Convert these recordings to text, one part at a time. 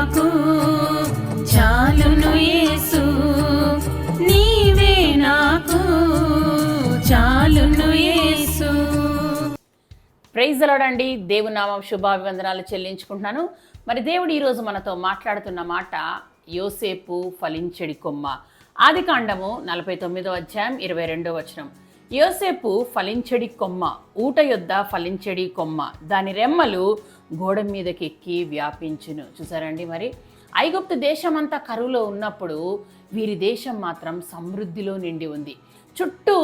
నాకు చాలును యేసు. నీవే నాకు చాలును యేసు. ప్రైజ్ అలడండి దేవునామం శుభాభివందనాలు చెల్లించుకుంటున్నాను. మరి దేవుడు ఈరోజు మనతో మాట్లాడుతున్న మాట యోసేపు ఫలించెడి కొమ్మ. ఆది కాండము నలభై తొమ్మిదో అధ్యాయం ఇరవై రెండో వచనం. యోసేపు ఫలించడి కొమ్మ ఊట యొద్ద ఫలించడి కొమ్మ. దాని రెమ్మలు గోడ మీదకి ఎక్కి వ్యాపించును. చూసారండి మరి? ఐగుప్తు దేశమంతా కరువులో ఉన్నప్పుడు వీరి దేశం మాత్రం సమృద్ధిలో నిండి ఉంది. చుట్టూ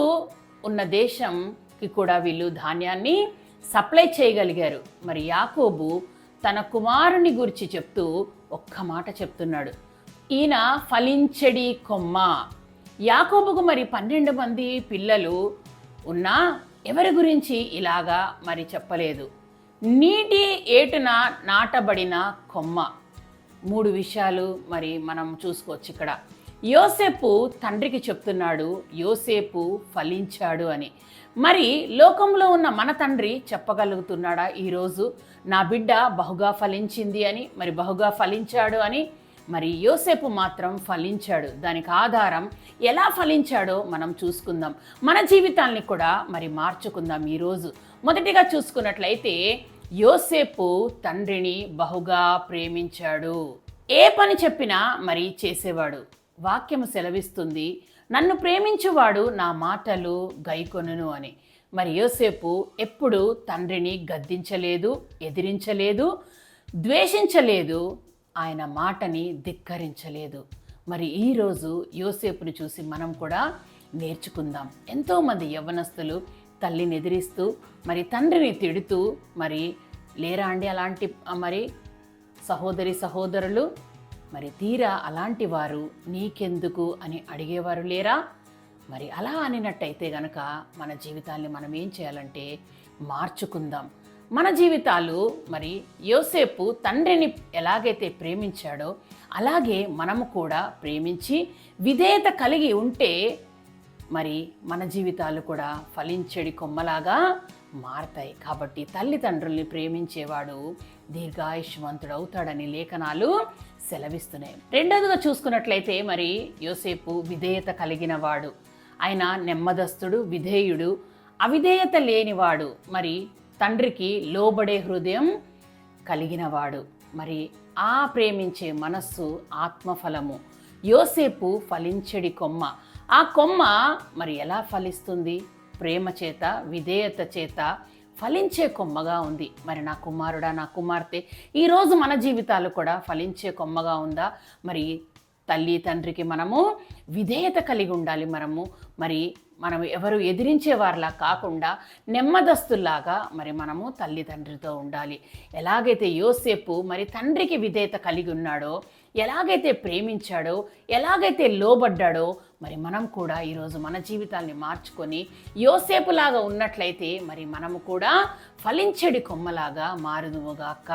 ఉన్న దేశంకి కూడా వీళ్ళు ధాన్యాన్ని సప్లై చేయగలిగారు. మరి యాకోబు తన కుమారుని గురించి చెప్తూ ఒక్క మాట చెప్తున్నాడు. ఈయన ఫలించడి కొమ్మ. యాకోబుకు మరి పన్నెండు మంది పిల్లలు ఉన్నా ఎవరి గురించి ఇలాగా మరి చెప్పలేదు. నీటి ఏటున నాటబడిన కొమ్మ. మూడు విషయాలు మరి మనం చూసుకోవచ్చు ఇక్కడ. యోసేపు తండ్రికి చెప్తున్నాడు యోసేపు ఫలించాడు అని. మరి లోకంలో ఉన్న మన తండ్రి చెప్పగలుగుతున్నాడా? ఈరోజు నా బిడ్డ బహుగా ఫలించింది అని మరి బహుగా ఫలించాడు అని మరి యోసేపు మాత్రం ఫలించాడు. దానికి ఆధారం ఎలా ఫలించాడో మనం చూసుకుందాం. మన జీవితాల్ని కూడా మరి మార్చుకుందాం ఈరోజు. మొదటిగా చూసుకున్నట్లయితే యోసేపు తండ్రిని బహుగా ప్రేమించాడు. ఏ పని చెప్పినా మరి చేసేవాడు. వాక్యము సెలవిస్తుంది నన్ను ప్రేమించువాడు నా మాటలు గైకొనును అని. మరి యోసేపు ఎప్పుడు తండ్రిని గద్దించలేదు ఎదిరించలేదు ద్వేషించలేదు ఆయన మాటని ధిక్కరించలేదు. మరి ఈరోజు యోసేపుని చూసి మనం కూడా నేర్చుకుందాం. ఎంతోమంది యవ్వనస్తులు తల్లిని ఎదిరిస్తూ మరి తండ్రిని తిడుతూ మరి లేరా అండి అలాంటి మరి సహోదరి సహోదరులు? మరి తీరా అలాంటి వారు నీకెందుకు అని అడిగేవారు లేరా? మరి అలా అనినట్టయితే గనక మన జీవితాల్ని మనం ఏం చేయాలంటే మార్చుకుందాం. మన జీవితాలు మరి యోసేపు తండ్రిని ఎలాగైతే ప్రేమించాడో అలాగే మనము కూడా ప్రేమించి విధేయత కలిగి ఉంటే మరి మన జీవితాలు కూడా ఫలించడి కొమ్మలాగా మారతాయి. కాబట్టి తల్లిదండ్రుల్ని ప్రేమించేవాడు దీర్ఘాయుష్మంతుడు అవుతాడని లేఖనాలు సెలవిస్తున్నాయి. రెండోదిగా చూసుకున్నట్లయితే మరి యోసేపు విధేయత కలిగిన వాడు ఆయన నెమ్మదస్తుడు విధేయుడు అవిధేయత లేనివాడు. మరి తండ్రికి లోబడే హృదయం కలిగినవాడు. మరి ఆ ప్రేమించే మనస్సు ఆత్మఫలము. యోసేపు ఫలించడి కొమ్మ. ఆ కొమ్మ మరి ఎలా ఫలిస్తుంది? ప్రేమ చేత విధేయత చేత ఫలించే కొమ్మగా ఉంది. మరి నా కుమారుడా నా కుమార్తె ఈరోజు మన జీవితాలు కూడా ఫలించే కొమ్మగా ఉందా? మరి తల్లి తండ్రికి మనము విధేయత కలిగి ఉండాలి మనము. మరి మనం ఎవరు ఎదిరించేవారిలా కాకుండా నెమ్మదస్తుల్లాగా మరి మనము తల్లి తండ్రితో ఉండాలి. ఎలాగైతే యోసేపు మరి తండ్రికి విధేయత కలిగి ఉన్నాడో ఎలాగైతే ప్రేమించాడో ఎలాగైతే లోబడ్డాడో మరి మనం కూడా ఈరోజు మన జీవితాల్ని మార్చుకొని యోసేపులాగా ఉన్నట్లయితే మరి మనము కూడా ఫలించడి కొమ్మలాగా మారుదువుగాక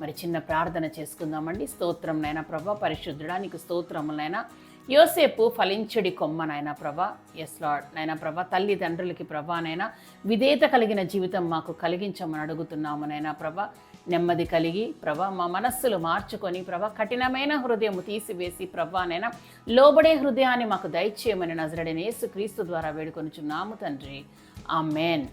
మరి చిన్న ప్రార్థన చేసుకుందామండి. స్తోత్రం నైనా ప్రభా పరిశుద్ధుడా నీకు స్తోత్రములైనా యోసేపు ఫలించడి కొమ్మ నాయన ప్రభ. ఎస్ లాడ్ నాయన ప్రభ తల్లిదండ్రులకి ప్రభానైనా విధేయత కలిగిన జీవితం మాకు కలిగించమని అడుగుతున్నాము నాయన ప్రభ. నెమ్మది కలిగి ప్రభ మా మనస్సులు మార్చుకొని ప్రభ కఠినమైన హృదయము తీసివేసి ప్రభానైనా లోబడే హృదయాన్ని మాకు దయచేయమని నజరడిన యేసు క్రీస్తు ద్వారా వేడుకొనుచున్నాము తండ్రి. ఆ మేన్